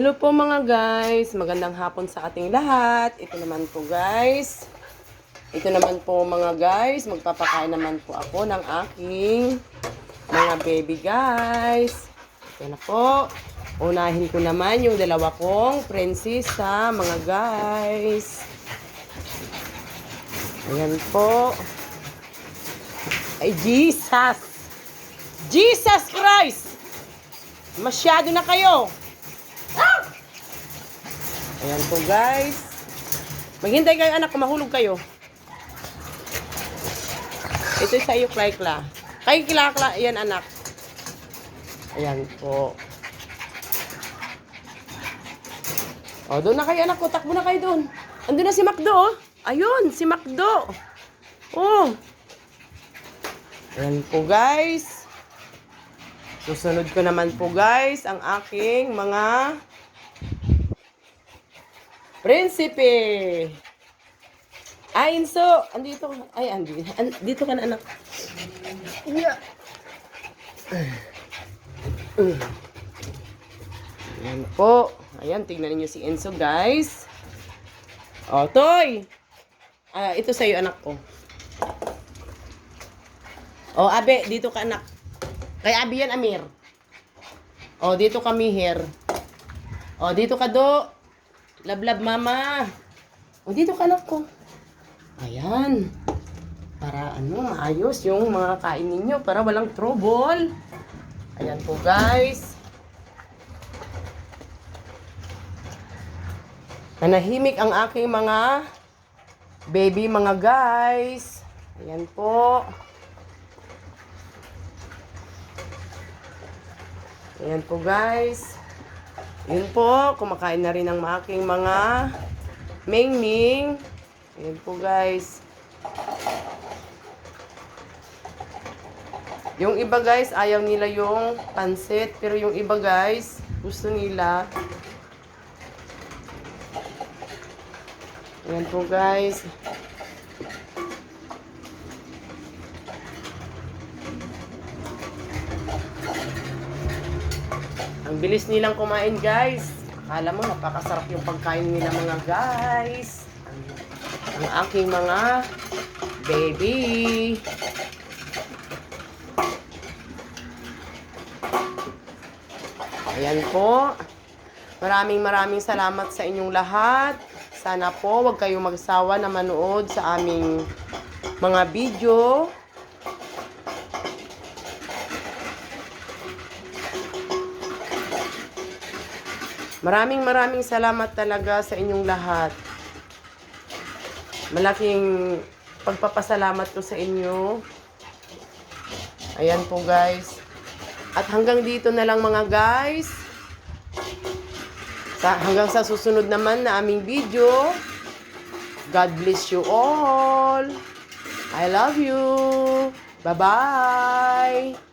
Hello po mga guys, magandang hapon sa ating lahat. Ito naman po guys. Ito naman po mga guys, magpapakain naman po ako ng aking mga baby guys. Ito na po. Unahin ko naman yung dalawa kong prinsesa mga guys. Ayan po. Ay, Jesus! Jesus Christ! Masyado na kayo! Ayan po guys. Maghintay kayo anak, mahulog kayo. Ito sa iyo, Klaykla. Kay Kilakla, ayan anak. Ayan po. O, doon na kayo anak ko. Takbo na kayo doon. Andun na si Macdo, oh. Ayun, si Macdo. Oh. Ayan po guys. Susunod ko naman po guys ang aking mga Prinsipe. Ay, Inso. Andito. ka. Ay, andi. An dito ka na, anak. Yeah. Ayan po. Ayan, tingnan niyo si Enzo, guys. O, Toy. Ah, ito sa'yo, anak ko. O, Abe, dito ka, anak. Kay Abi yan, Amir. O, dito kami here. O, dito ka, Do. Lablab, mama. O, dito ka, anak ko. Ayan. Para, ano, maayos yung mga kain ninyo. Para walang trouble. Ayan po, guys. Nanahimik ang aking mga baby, mga guys. Ayan po. Ayan po, guys. Yun po, kumakain na rin ang aking mga ming-ming. Ayan po, guys. Yung iba, guys, ayaw nila yung pansit. Pero yung iba, guys, gusto nila. Ayan po, guys. Ang bilis nilang kumain, guys. Akala mo, napakasarap yung pagkain nila, mga guys. Ang, aking mga baby. Ayan po. Maraming maraming salamat sa inyong lahat. Sana po wag kayong magsawa na manood sa aming mga video. Maraming maraming salamat talaga sa inyong lahat. Malaking pagpapasalamat ko sa inyo. Ayan po guys. At hanggang dito na lang mga guys. Sa, hanggang sa susunod naman na aming video. God bless you all. I love you. Bye-bye.